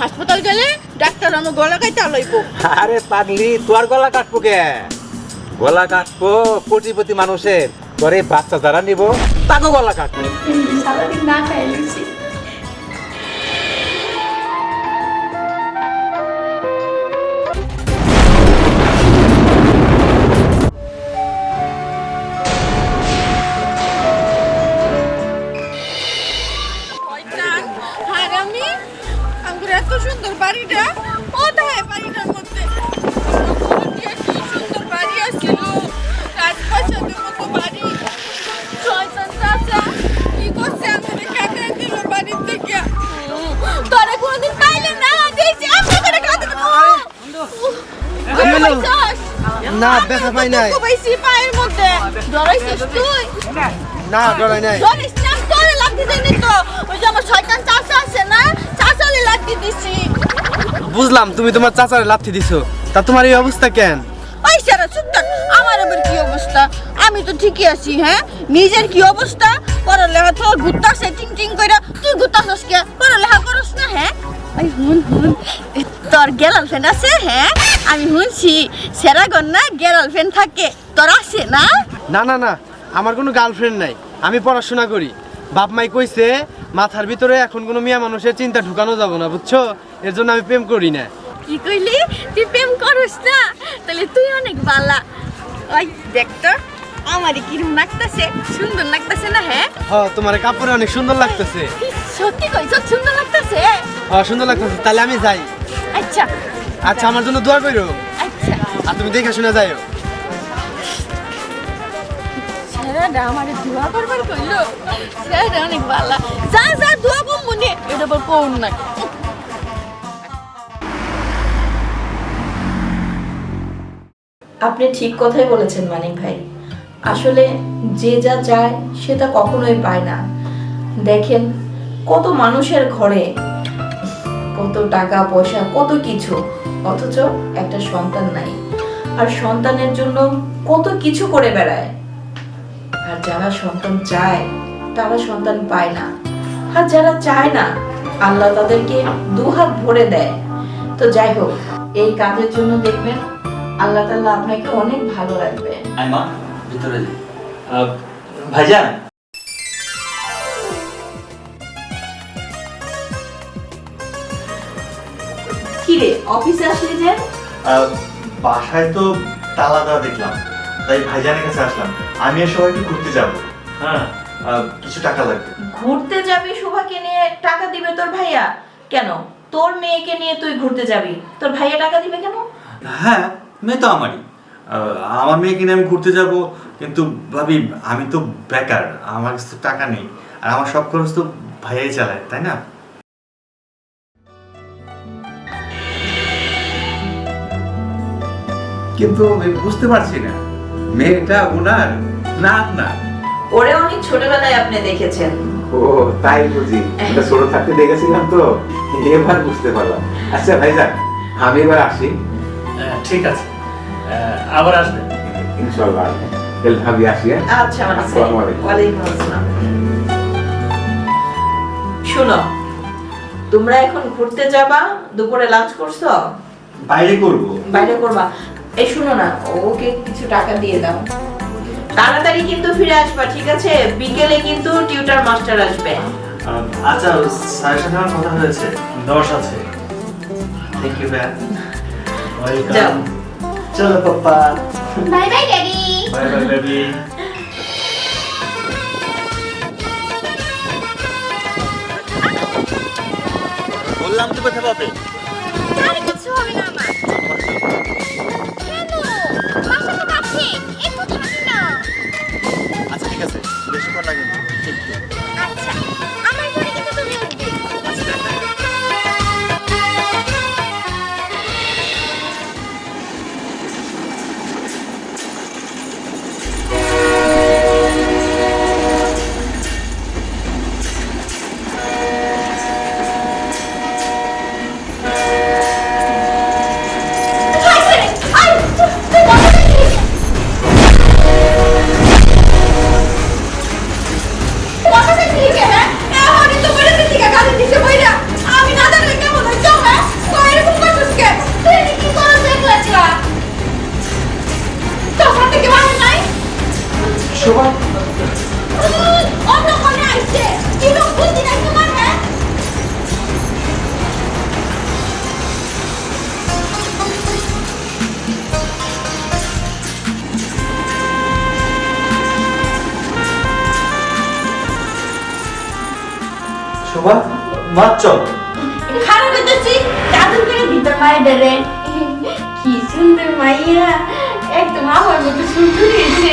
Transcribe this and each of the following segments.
হাসপাতাল গেলে ডাক্তার আমার গলা কাইতে লইবো। আরে পাগলি তোর গলা কাটবো কে? গলা কাটবো কোটিপতি মানুষের। পরে বাচ্চা যারা নিব তাকে গলা কাটবো। সারাদিন না খাই না ব্যথা পাই নাই। পাইছি পায়ের মধ্যে। ডরাইছিস তুই? না ডরাই নাই। ডরাইস না তোরে লাগতে দেয়নি তো ওই যে আমার শয়তান চাচা আছে না চাচালে লাগতে দিছি। বুঝলাম তুমি তোমার চাচারে লাথি দিছো। তা তোমার এই অবস্থা কেন? ওই সারা। আমার আবার কি অবস্থা? আমি তো ঠিকই আছি হ্যাঁ? নিজের কি অবস্থা? পড়ালেখা তো ঘুরতাছে টিং টিং কইরা। তুই ঘুরতাছস কে? পড়ালেখা করস না হ্যাঁ? ওই হুন হুন। তোর গার্লফ্রেন্ড আছে হ্যাঁ? আমি শুনছি সেরাগন না গার্লফ্রেন্ড থাকে। তোর আছে না? না না না আমার কোনো গার্লফ্রেন্ড নাই। আমি পড়াশোনা করি। বাপ মাই কইছে মাথার ভিতরে এখন কোনো মিয়া মানুষের চিন্তা ঢুকানো যাব না বুঝছ? এর জন্য আমি প্রেম করি না। কি কইলি? তুই প্রেম করস না? তাহলে তুই অনেক বালা। ওই দেখ তো। আমারই কিরম লাগতাছে? সুন্দর লাগতাছে না হ্যাঁ? হ তোমার কাপড়ে অনেক সুন্দর লাগতেছে। সত্যি কইছ সুন্দর লাগতাছে? হ সুন্দর লাগতেছে। তাহলে আমি যাই। আচ্ছা। আচ্ছা আমার জন্য দোয়া করো আচ্ছা। আর তুমি দেখে শুনে যাইও। ছেলেটা আমারে দোয়া করবার কইলো। ছেলেটা অনেক ভালো যা যা দোয়া কম মনে এটা বল কোন না আপনি ঠিক কথাই বলেছেন মানিক ভাই। আসলে যে যা চায় সে তা কখনোই পায় না। দেখেন, কত মানুষের ঘরে কত টাকা, পয়সা, কত কিছু, অথচ একটা সন্তান নাই। আর সন্তানের জন্য কত কিছু করে বেড়ায়। আর যারা সন্তান চায়, তারা সন্তান পায় না। আর যারা চায় না, আল্লাহ তাদেরকে দুহাত ভরে দেয়। তো যাই হোক, এই কাজের জন্য দেখবেন, আল্লাহ তাআলা আপনাকে অনেক ভালো রাখবে ভিতরে যাই। আহ, ভাইজান। কি অফিসে আসলি যে? বাসায় তো তালা দেওয়া দেখলাম তাই ভাইজানের কাছে আসলাম। আমি আর সবাইকে ঘুরতে যাব। হ্যাঁ। আহ, কিছু টাকা লাগবে। ঘুরতে যাবি শোভাকে নিয়ে টাকা দিবে তোর ভাইয়া। কেন? তোর মেয়েকে নিয়ে তুই ঘুরতে যাবি। তোর ভাইয়া টাকা দিবে কেন? হ্যাঁ মেয়ে তো আমারই। আমার মেয়েকে নিয়ে আমি ঘুরতে যাব কিন্তু ভাবি আমি তো বেকার আমার কাছে তো টাকা নেই আর আমার সব খরচ তো ভাইয়াই চালায় তাই না? কিন্তু আমি বুঝতে পারছি না মেয়েটা ওনার না আপনার। ওরে অনেক ছোটবেলায় আপনি দেখেছেন। ও তাই বুঝি এটা ছোট থাকতে দেখেছিলাম তো এবার বুঝতে পারলাম। আচ্ছা ভাইজান আমি এবার আসি। ঠিক আছে। আবার আসবেন ভাবি আসি হ্যাঁ? আচ্ছা মানে আসসালামু আলাইকুম। ওয়ালাইকুম আসসালাম। শোনো তোমরা এখন ঘুরতে যাবা দুপুরে লাঞ্চ করছ? বাইরে করব। বাইরে করবা। এই শুনো না ওকে কিছু টাকা দিয়ে দাও। তাড়াতাড়ি কিন্তু ফিরে আসবা ঠিক আছে? বিকেলে কিন্তু টিউটার মাস্টার আসবে। আচ্ছা স্যারের সাথে আমার কথা হয়েছে। দশ আছে। থ্যাংক ইউ ভাইয়া যাও। চলো papa. Bye bye daddy bye bye baby বললাম তো কোথায় পাবে। আর কিছু হবে না শোভা মা চল। খারাপ হইতেছি। দাদু করে ভিতর মায়ের ডরে কি সুন্দর মাইয়া। একদম আমার মতো সুন্দর হয়েছে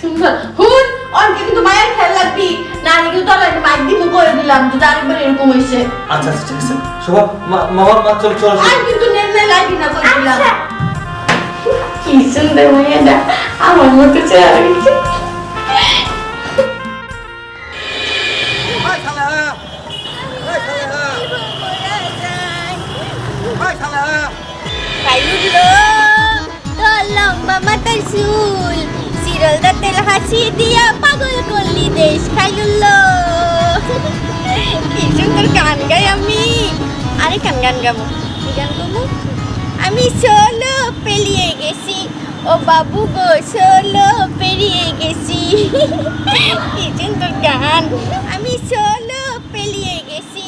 সুন্দর। হুন ওর কিন্তু মায়ের খেয়াল রাখবি। না কিন্তু তলায় মাইক দিমু করে দিলাম যদি আরেকবার এরকম হয়েছে আচ্ছা আচ্ছা ঠিক আছে। শোভা মা মামা মা চল চল আর কিন্তু নেল লাগি না করে দিলাম। কি সুন্দর মাইয়াটা। আমার মতো চেহারা তোর লম্বা মাথার চুল চিরল দাঁতের হাসি দিয়া পাগল করলি দেশ খাইলুলো কি সুন্দর গান গাই আমি আরে গান গান গাবো কি গান গাবো আমি সোলো পেরিয়ে গেছি ও বাবু গো সোলো পেরিয়ে গেছি কি সুন্দর গান আমি সোলো পেরিয়ে গেছি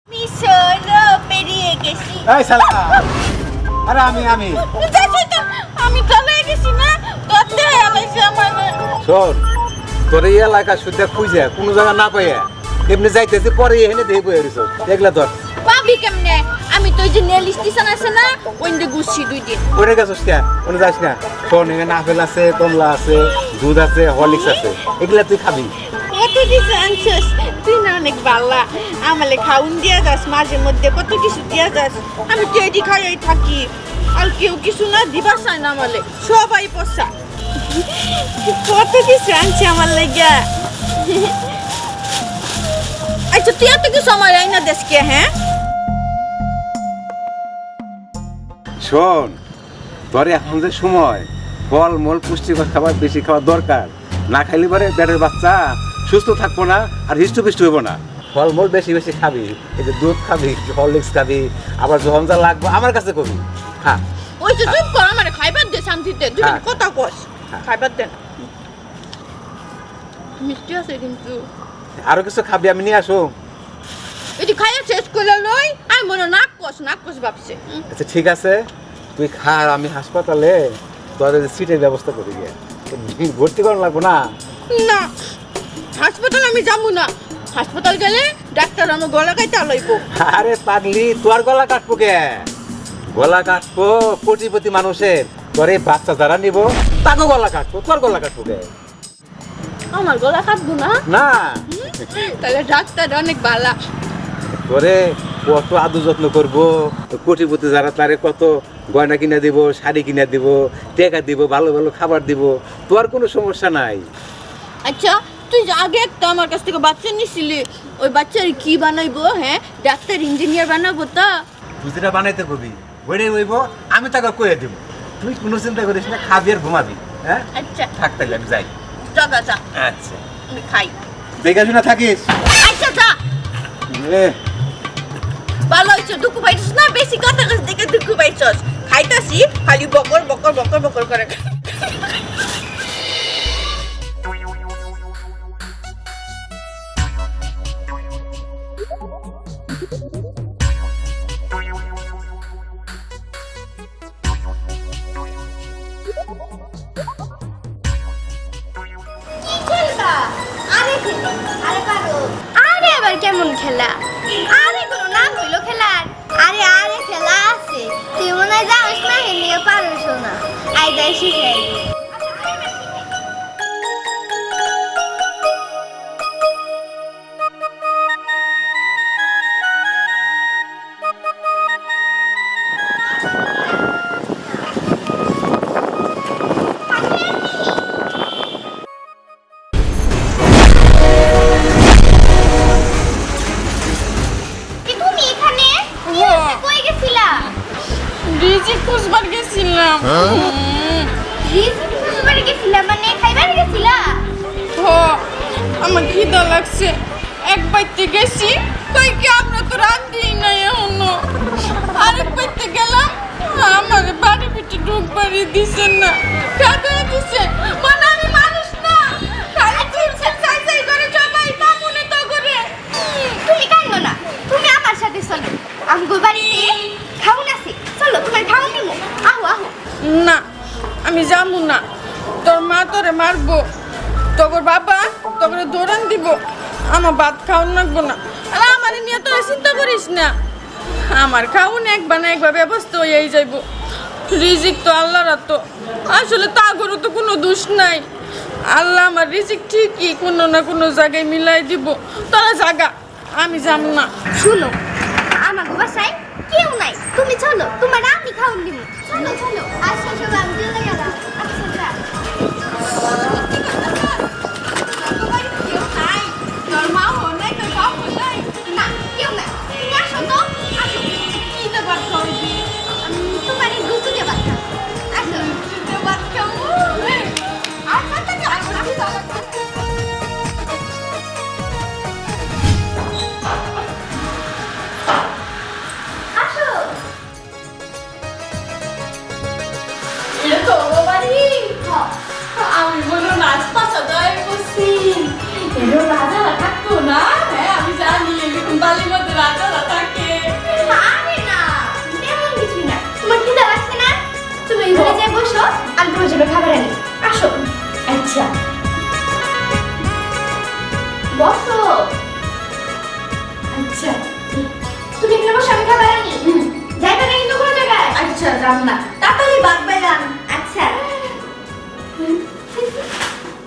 আমি সোলো পেরিয়ে গেছি এই শালা আরে আমি আমি আমি চলে গেছি না করতে আলাইছে আমার শোন তোর এই এলাকা শুদ্ধ খুঁজে কোনো জায়গা না পাইয়া এমনি যাইতেছি পরে এখানে দেখে বয়ে রইছ দেখলে তোর পাবি কেমনে আমি তো যে নেল স্টেশন আছে না ওইন্দে গুছি দুই দিন। ওরে গেছিস কে? ওনে যাস না শোন এখানে আপেল আছে কমলা আছে দুধ আছে হরলিক্স আছে। এগুলা তুই খাবি। কত কিছু আনছিস? তুই না অনেক বালা। আমালে খাউন দিয়া যাস মাঝে মধ্যে কত কিছু দিয়া যাস। আমি তো এটি খাইয়াই থাকি। আর কেউ কিছু না দিবা চায় না আমালে। সবাই পোষা কত কিছু আনছে আমার লাগিয়া আচ্ছা তুই এত কিছু আমার আইনা দেশকে হ্যাঁ? শোন তোর এখন যে সময় ফল মল পুষ্টিকর খাবার বেশি খাওয়া দরকার। না খাইলে পরে পেটের বাচ্চা সুস্থ থাকব না আর হৃষ্টপুষ্ট হইব না। ফল মূল বেশি বেশি খাবি এই যে দুধ খাবি হরলিক্স খাবি আবার যখন যা লাগবে আমার কাছে কবি। হ্যাঁ। ওই যে চুপ কর আমার খাইবার দে শান্তিতে। তুই হ্যাঁ। কথা কস হ্যাঁ। খাইবার দে না। মিষ্টি আছে কিন্তু। আরও কিছু খাবি আমি নিয়ে আসো এটি খাইয়া শেষ করে লই আমি মনে নাক কস নাক কস ভাবছে। উম, আচ্ছা ঠিক আছে। তুই খা আর আমি হাসপাতালে তোদের সিটের ব্যবস্থা করি গিয়ে ভর্তি করানো লাগবো না? না হাসপাতাল আমি যাব না। হাসপাতাল গেলে ডাক্তার আমার গলা কাইতে আলাইব আরে পাগলি তোর গলা কাটবো কে? গলা কাটবো কোটিপতি মানুষের। তোরে বাচ্চা যারা নিব তাকে গলা কাটবো তোর গলা কাটবো কে? আমার গলা কাটবো না। না তাহলে ডাক্তার অনেক ভালা তোরে কত আদর যত্ন করব কোটিপতি যারা তারে কত গয়না কিনে দিব শাড়ি কিনে দিব টেকা দিব ভালো ভালো খাবার দিব তোর কোনো সমস্যা নাই। আচ্ছা তুই আগে একটা আমার কাছ থেকে বাচ্চা নিছিলি ওই বাচ্চার কি বানাইবো হ্যাঁ? ডাক্তার ইঞ্জিনিয়ার বানাবো তা? তুই যেটা বানাইতে কবি ওইটাই হইব আমি তাকে কয়ে দিব। তুই কোনো চিন্তা করিস না খাবি আর ঘুমাবি হ্যাঁ? আচ্ছা। থাক তাহলে আমি যাই। আচ্ছা। আমি খাই। দেখে শুনে থাকিস? আচ্ছা যা। এ, ভালো হয়েছে দুঃখ পাইছিস না? বেশি কথা কাছ দুঃখ পাইছস। খাইতাছি খালি বকর বকর বকর বকর করে। কেমন খেলা? আরে, কোনো নাম হইল খেলার? আরে আরে, খেলা আছে। তুই মনে হয় জানিস না হেলিয়ে পারোস না। আই যাই শিখাই গেছিলাম রিস বাড়ি গেছিলা মানে খাইবার গেছিলা হ আমার খিদা লাগছে। এক বাইতে গেছি, কই কি আমরা তো রান্ধি নাই এখনও। আরেক বাইতে গেলাম, আমার বাড়ি পিঠে ঢুক বাড়ি না। আমি যাব না। তোর মা তোরে মারবো তোর বাবা তোকে দৌড়ান দিব, আমার ভাত খাওয়ান লাগবো না। আর আমার নিয়ে তোরা চিন্তা করিস না। আমার খাওন একবার না একবার ব্যবস্থা হয়েই যাইব। রিজিক তো আল্লাহর তো। আসলে তা তাগরও তো কোনো দোষ নাই। আল্লাহ আমার রিজিক ঠিকই কোনো না কোনো জায়গায় মিলাই দিব। তোরা জাগা, আমি যাব না। শুনো আমার বাসায় কেউ নাই। তুমি চলো, তোমার আমি খাউন দিব চলো চলো আচ্ছা চলো আমি চলে গেলাম আচ্ছা বসো। আচ্ছা তুমি এখানে বসো আমি খাবার আনি। যাইবে না কিন্তু কোনো জায়গায়। আচ্ছা যাম না। তাড়াতাড়ি বাদ বাইরান আচ্ছা।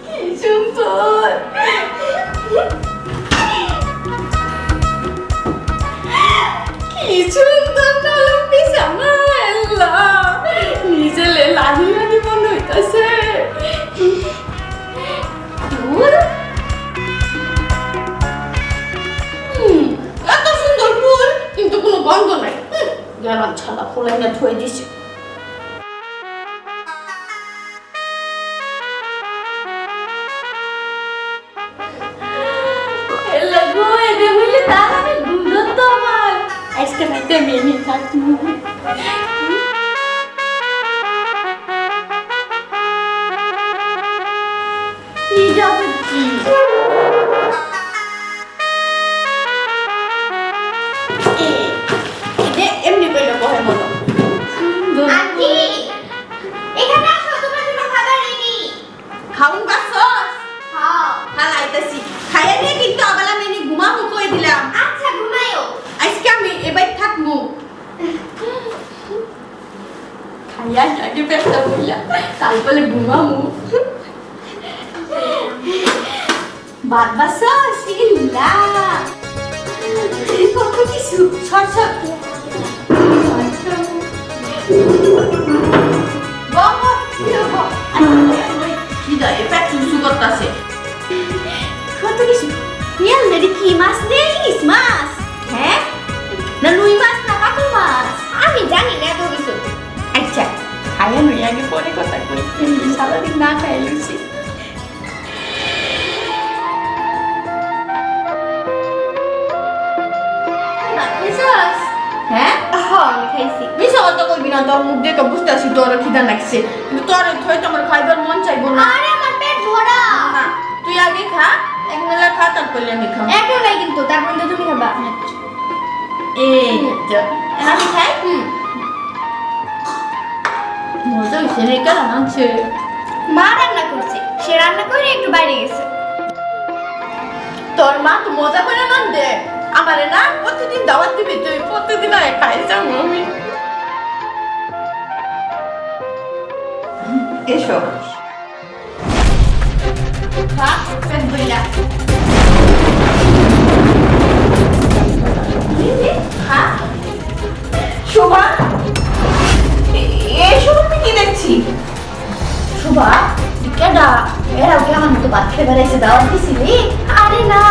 কি সুন্দর। কি সুন্দর আল্লাহ নিজে লাহি মনে হইতাছে। দূর। kolejne 20 বাদ বাসস ইল্লা কত কিছু সর সর। এ পেট চুচু করতাছে। কত কিছু রিয়াল মেরি কি মাছ রে ইলিশ মাছ? হ্যাঁ? না রুই মাছ না কাতল মাছ? আমি জানি না এত কিছু। আচ্ছা। খাইয়া নই আগে পরে কথা কই। সারাদিন না খাই লুচি খাইছি কথা কইবি না তোর মুখ দেখে বুঝতে আসি তোর খিদা লাগছে। কিন্তু তোর থই তোমার খাইবার মন চাইব না। আরে আমার পেট ভরা। তুই আগে খা এক মেলা খা তারপরে আমি খাব। একটু নাই কিন্তু তারপর তো তুমি খাবা। এই আমি খাই মজা হয়েছে রে কেমন আছে মা রান্না করছে। সে রান্না করে একটু বাইরে গেছে। তোর মা তো মজা করে দে আমারে না প্রতিদিন দাওয়াত দিবি তুই প্রতিদিন আয় খাই যাব। আমি এসো শোভা? এসব আমি কি দেখছি? শুভা কেডা এরা ওকে আমার মতো খেয়ে বেড়াইছে, দাওয়াত দিছিলি? আরে না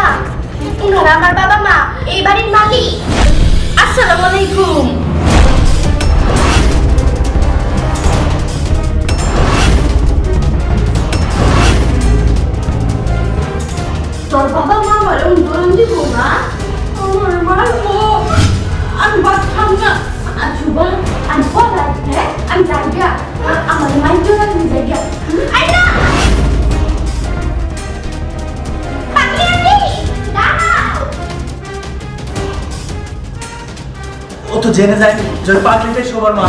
উনারা আমার বাবা মা, এই বাড়ির মালিক। আসসালামু আলাইকুম। তোর বাবা মা বলে উন্নয়ন দিব না আমার মারবো আমি বাস খাম না। আজুবা আমি বল আসলে আমি জায়গা আমার মাই জন্য আমি জায়গা। ও তো জেনে যায় যে পাখিটাই সবার মা।